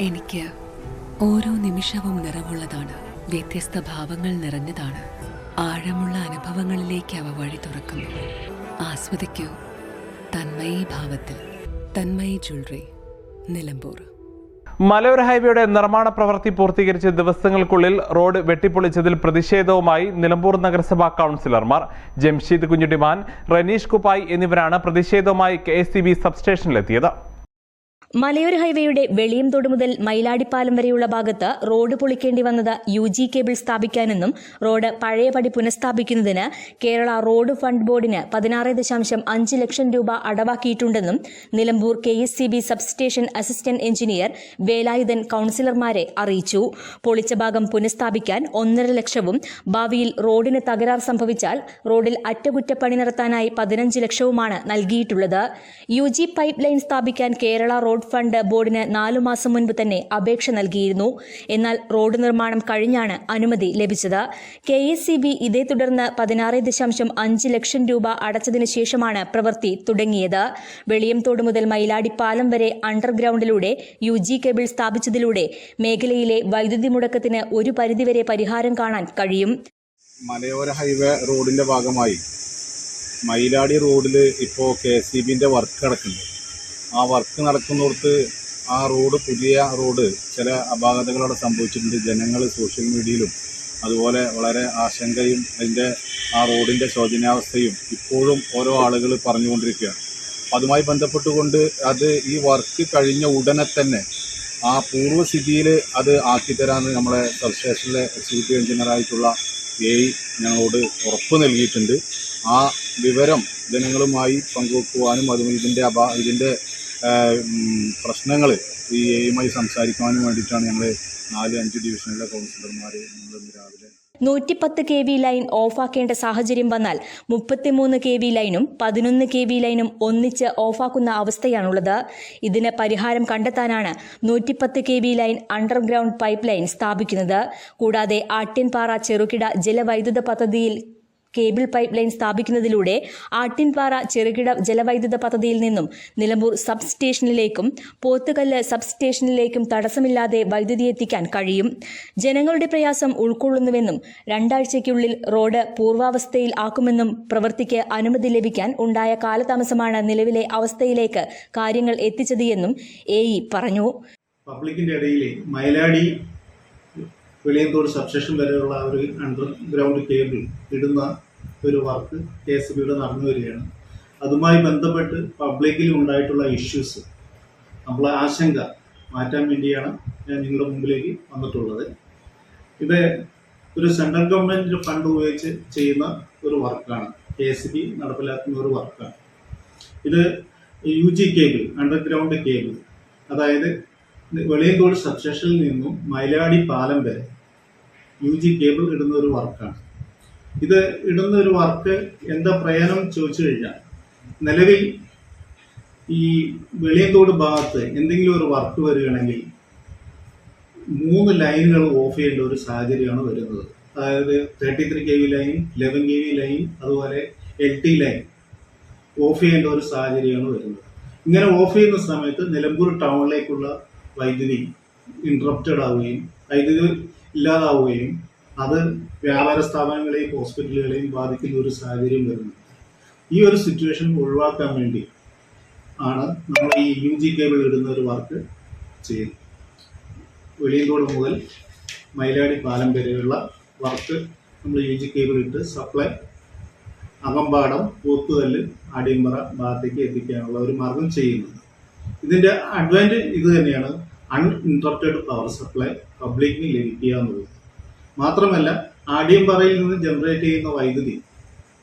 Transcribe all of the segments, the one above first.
എനിക്ക് ഓരോ നിമിഷവും നിറവുള്ളതാണ്. വ്യത്യസ്ത ഭാവങ്ങൾ നിറഞ്ഞതാണ്. ആഴമുള്ള അനുഭവങ്ങളിലേക്ക് അവ വഴി തുറക്കുന്നു. ആസ്വദിക്കൂ. തന്മയി ഭാവത്തിൽ. തന്മയി ജ്വല്ലറി. നിലമ്പൂർ. മലയോര ഹൈവേയുടെ നിർമ്മാണ പ്രവൃത്തി പൂർത്തീകരിച്ച ദിവസങ്ങൾക്കുള്ളിൽ റോഡ് വെട്ടിപ്പൊളിച്ചതിൽ പ്രതിഷേധവുമായി നിലമ്പൂർ നഗരസഭാ കൗൺസിലർമാർ ജംഷീദ് കുഞ്ഞുടിമാൻ റനീഷ് കുപായ് എന്നിവരാണ് പ്രതിഷേധവുമായി കെ സബ്സ്റ്റേഷനിലെത്തിയത്. മലയോര ഹൈവേയുടെ വെളിയം വെളിയംതോട് മുതൽ മയിലാടിപ്പാലം വരെയുള്ള ഭാഗത്ത് റോഡ് പൊളിക്കേണ്ടി വന്നത് യു ജി കേബിൾ സ്ഥാപിക്കാനെന്നും റോഡ് പഴയപടി പുനഃസ്ഥാപിക്കുന്നതിന് കേരള റോഡ് ഫണ്ട് ബോർഡിന് പതിനാറ് ദശാംശം അഞ്ച് ലക്ഷം രൂപ അടവാക്കിയിട്ടുണ്ടെന്നും Nilambur K S C B substation assistant engineer Velayudhan കൌൺസിലർമാരെ അറിയിച്ചു. പൊളിച്ച ഭാഗം പുനഃസ്ഥാപിക്കാൻ ഒന്നര ലക്ഷവും ഭാവിയിൽ റോഡിന് തകരാർ സംഭവിച്ചാൽ റോഡിൽ അറ്റകുറ്റപ്പണി നടത്താനായി പതിനഞ്ച് ലക്ഷവുമാണ് നൽകിയിട്ടുള്ളത്. യു ജി പൈപ്പ് ലൈൻ സ്ഥാപിക്കാൻ കേരള റോഡ് ഫണ്ട് ബോർഡിന് നാലു മാസം മുൻപ് തന്നെ അപേക്ഷ നൽകിയിരുന്നു. എന്നാൽ റോഡ് നിർമ്മാണം കഴിഞ്ഞാണ് അനുമതി ലഭിച്ചത്. കെ എസ് സി ബി ഇതേ തുടർന്ന് പതിനാറ് ദശാംശം അഞ്ച് ലക്ഷം രൂപ അടച്ചതിനു ശേഷമാണ് പ്രവൃത്തി തുടങ്ങിയത്. വെളിയംതോട് മുതൽ മയിലാടി പാലം വരെ അണ്ടർഗ്രൗണ്ടിലൂടെ യു ജി കേബിൾ സ്ഥാപിച്ചതിലൂടെ മേഖലയിലെ വൈദ്യുതി മുടക്കത്തിന് ഒരു പരിധിവരെ പരിഹാരം കാണാൻ കഴിയും. മലയോര ഹൈവേ റോഡിന്റെ ഭാഗമായി മയിലാടി റോഡിൽ ഇപ്പോൾ കെ സി ബിന്റെ വർക്ക് നടക്കുന്നുണ്ട്. ആ വർക്ക് നടക്കുന്നിടത്ത് ആ റോഡ് പുതിയ റോഡ് ചില അപാകതകളവിടെ സംഭവിച്ചിട്ടുണ്ട്. ജനങ്ങൾ സോഷ്യൽ മീഡിയയിലും അതുപോലെ വളരെ ആശങ്കയും അതിന്റെ ആ റോഡിന്റെ ശോചനാവസ്ഥയും ഇപ്പോഴും ഓരോ ആളുകൾ പറഞ്ഞുകൊണ്ടിരിക്കുകയാണ്. അതുമായി ബന്ധപ്പെട്ടുകൊണ്ട് അത് ഈ വർക്ക് കഴിഞ്ഞ ഉടനെ തന്നെ ആ പൂർവസ്ഥിതിയിൽ അത് ആക്കിത്തരാമെന്ന് നമ്മളെ സബ്സ്റ്റേഷനിലെ എക്സിക്യൂട്ടീവ് എഞ്ചിനീയറായിട്ടുള്ള എ ഞങ്ങളോട് ഉറപ്പ് നൽകിയിട്ടുണ്ട്. ആ വിവരം ജനങ്ങളുമായി പങ്കുവെക്കുവാനും അതും ഇതിന്റെ അഭാ ഇതിന്റെ പ്രശ്നങ്ങൾ ഈ എയുമായി സംസാരിക്കുവാനും വേണ്ടിയിട്ടാണ് ഞങ്ങൾ നാല് അഞ്ച് ഡിവിഷനിലെ കൗൺസിലർമാർ ഇന്ന് രാവിലെ നൂറ്റിപ്പത്ത് കെ വി ലൈൻ ഓഫാക്കേണ്ട സാഹചര്യം വന്നാൽ മുപ്പത്തിമൂന്ന് കെ വി ലൈനും പതിനൊന്ന് കെ വി ലൈനും ഒന്നിച്ച് ഓഫാക്കുന്ന അവസ്ഥയാണുള്ളത്. ഇതിന് പരിഹാരം കണ്ടെത്താനാണ് നൂറ്റിപ്പത്ത് K V line underground pipe line സ്ഥാപിക്കുന്നത്. കൂടാതെ ആട്ടിൻപാറ ചെറുകിട ജലവൈദ്യുത പദ്ധതിയിൽ കേബിൾ പൈപ്പ് ലൈൻ സ്ഥാപിക്കുന്നതിലൂടെ ആട്ടിൻപാറ ചെറുകിട ജലവൈദ്യുത പദ്ധതിയിൽ നിന്നും നിലമ്പൂർ സബ് സ്റ്റേഷനിലേക്കും പോത്തുകല്ല് സബ് സ്റ്റേഷനിലേക്കും തടസ്സമില്ലാതെ വൈദ്യുതി എത്തിക്കാൻ കഴിയും. ജനങ്ങളുടെ പ്രയാസം ഉൾക്കൊള്ളുന്നുവെന്നും രണ്ടാഴ്ചയ്ക്കുള്ളിൽ റോഡ് പൂർവാവസ്ഥയിൽ ആക്കുമെന്നും പ്രവൃത്തിക്ക് അനുമതി ലഭിക്കാൻ ഉണ്ടായ കാലതാമസമാണ് നിലവിലെ അവസ്ഥയിലേക്ക് കാര്യങ്ങൾ എത്തിച്ചത് എന്നും എ പറഞ്ഞു. പബ്ലിക്കിന്റെ ഇടയിൽ മയിലാടി വെളിയന്തോട് സബ്സ്റ്റേഷൻ വരെയുള്ള ഒരു അണ്ടർഗ്രൗണ്ട് കേബിൾ ഇടുന്ന ഒരു വർക്ക് കെ എസ് ബിയുടെ നടന്നു വരികയാണ്. അതുമായി ബന്ധപ്പെട്ട് പബ്ലിക്കിൽ ഉണ്ടായിട്ടുള്ള ഇഷ്യൂസ് നമ്മളെ ആശങ്ക മാറ്റാൻ വേണ്ടിയാണ് ഞാൻ നിങ്ങളുടെ മുമ്പിലേക്ക് വന്നിട്ടുള്ളത്. ഇത് ഒരു സെൻട്രൽ ഗവൺമെന്റ് ഫണ്ട് ഉപയോഗിച്ച് ചെയ്യുന്ന ഒരു വർക്കാണ് കെ എസ് ബി നടപ്പിലാക്കുന്ന ഒരു വർക്കാണ് ഇത് U G cable underground cable അതായത് വെളിയന്തോട് സബ്സ്റ്റേഷനിൽ നിന്നും മൈലാടി പാലം വരെ യു ജി കേബിൾ ഇടുന്ന ഒരു വർക്കാണ്. ഇത് ഇടുന്ന ഒരു വർക്ക് എന്താ പ്രയോജനം ചോദിച്ചു കഴിഞ്ഞാൽ നിലവിൽ ഈ വെളിയന്തോട് ഭാഗത്ത് എന്തെങ്കിലും ഒരു വർക്ക് വരികയാണെങ്കിൽ മൂന്ന് ലൈനുകൾ ഓഫ് ചെയ്യേണ്ട ഒരു സാഹചര്യമാണ് വരുന്നത്. അതായത് thirty three K V line eleven K V line അതുപോലെ എൽ ടി ലൈൻ ഓഫ് ചെയ്യേണ്ട ഒരു സാഹചര്യമാണ് വരുന്നത്. ഇങ്ങനെ ഓഫ് ചെയ്യുന്ന സമയത്ത് നിലമ്പൂർ ടൗണിലേക്കുള്ള വൈദ്യുതി ഇൻട്രപ്റ്റഡ് ആവുകയും വൈദ്യുതി ഇല്ലാതാവുകയും അത് വ്യാപാര സ്ഥാപനങ്ങളെയും ഹോസ്പിറ്റലുകളെയും ബാധിക്കുന്ന ഒരു സാഹചര്യം വരുന്നു. ഈ ഒരു സിറ്റുവേഷൻ ഒഴിവാക്കാൻ വേണ്ടി ആണ് നമ്മൾ ഈ യു ജി കേബിൾ ഇടുന്ന ഒരു വർക്ക് ചെയ്യുന്നത്. വെളിയങ്കോട് മുതൽ മൈലാടി പാലം വരെയുള്ള വർക്ക് നമ്മൾ യു ജി കേബിൾ ഇട്ട് സപ്ലൈ അകമ്പാടം പോത്തുകല്ല് അടിയമ്പറ ഭാഗത്തേക്ക് എത്തിക്കാനുള്ള ഒരു മാർഗം ചെയ്യുന്നത്. ഇതിന്റെ അഡ്വാന്റേജ് ഇത് തന്നെയാണ്. അൺഇൻട്രപ്റ്റഡ് പവർ സപ്ലൈ പബ്ലിക്കിന് ലഭിക്കുക എന്നുള്ളത് മാത്രമല്ല ആടിയമ്പറയിൽ നിന്ന് ജനറേറ്റ് ചെയ്യുന്ന വൈദ്യുതി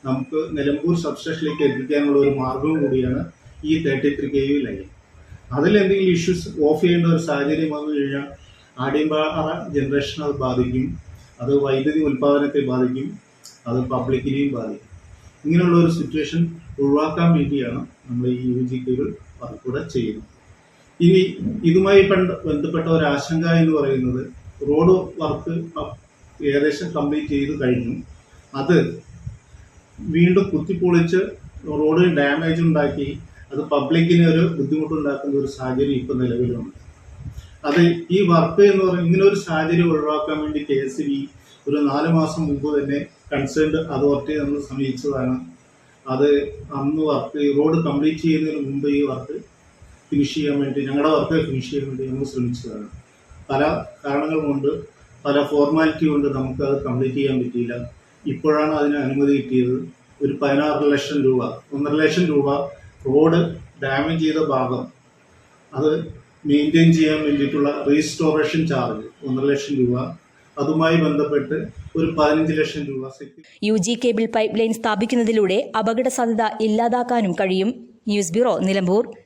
നമുക്ക് നിലമ്പൂർ സബ്സ്റ്റേഷനിലേക്ക് എത്തിക്കാനുള്ള ഒരു മാർഗവും കൂടിയാണ് ഈ thirty three K U line അതിലെന്തെങ്കിലും ഇഷ്യൂസ് ഓഫ് ചെയ്യേണ്ട ഒരു സാഹചര്യം വന്നു കഴിഞ്ഞാൽ ആടിയമ്പാറ ജനറേഷൻ അത് ബാധിക്കും അത് വൈദ്യുതി ഉൽപ്പാദനത്തെ ബാധിക്കും അത് പബ്ലിക്കിനെയും ബാധിക്കും. ഇങ്ങനെയുള്ള ഒരു സിറ്റുവേഷൻ ഒഴിവാക്കാൻ വേണ്ടിയാണ് നമ്മൾ ഈ യു ജി വർക്ക് കൂടെ ചെയ്യുന്നത്. ഇനി ഇതുമായി ബന്ധപ്പെട്ട ഒരു ആശങ്ക എന്ന് പറയുന്നത് റോഡ് വർക്ക് ഏകദേശം കംപ്ലീറ്റ് ചെയ്ത് കഴിഞ്ഞു. അത് വീണ്ടും കുത്തിപ്പൊളിച്ച് റോഡിന് ഡാമേജ് ഉണ്ടാക്കി അത് പബ്ലിക്കിന് ഒരു ബുദ്ധിമുട്ടുണ്ടാക്കുന്ന ഒരു സാഹചര്യം ഇപ്പം നിലവിലുണ്ട്. അത് ഈ വർക്ക് എന്ന് പറയുന്നത് ഇങ്ങനെ ഒരു സാഹചര്യം ഒഴിവാക്കാൻ വേണ്ടി കെ എസ് ബി ഒരു നാല് മാസം മുമ്പ് തന്നെ കൺസേൺഡ് അതോറിറ്റി നമ്മൾ സമീപിച്ചതാണ്. അത് അന്ന് വർക്ക് റോഡ് കംപ്ലീറ്റ് ചെയ്യുന്നതിന് മുമ്പ് ഈ വർക്ക് ഫിനിഷ് ചെയ്യാൻ വേണ്ടി ഞങ്ങളുടെ വർക്ക് ഫിനിഷ് ചെയ്യാൻ വേണ്ടി ഞങ്ങൾ ശ്രമിച്ചതാണ്. പല കാരണങ്ങൾ കൊണ്ട് പല ഫോർമാലിറ്റി കൊണ്ട് നമുക്ക് അത് കംപ്ലീറ്റ് ചെയ്യാൻ പറ്റിയില്ല. ഇപ്പോഴാണ് അതിന് അനുമതി കിട്ടിയത്. ഒരു പതിനാറ് ലക്ഷം രൂപ ഒന്നര ലക്ഷം രൂപ റോഡ് ഡാമേജ് ചെയ്ത ഭാഗം അത് മെയിന്റെയിൻ ചെയ്യാൻ വേണ്ടിയിട്ടുള്ള റീസ്റ്റോറേഷൻ ചാർജ് ഒന്നര ലക്ഷം രൂപ. അതുമായി ബന്ധപ്പെട്ട് ഒരു പതിനഞ്ച് ലക്ഷം രൂപ U G cable pipe line സ്ഥാപിക്കുന്നതിലൂടെ അപകട സാധ്യത ഇല്ലാതാക്കാനും കഴിയും. News bureau Nilambur.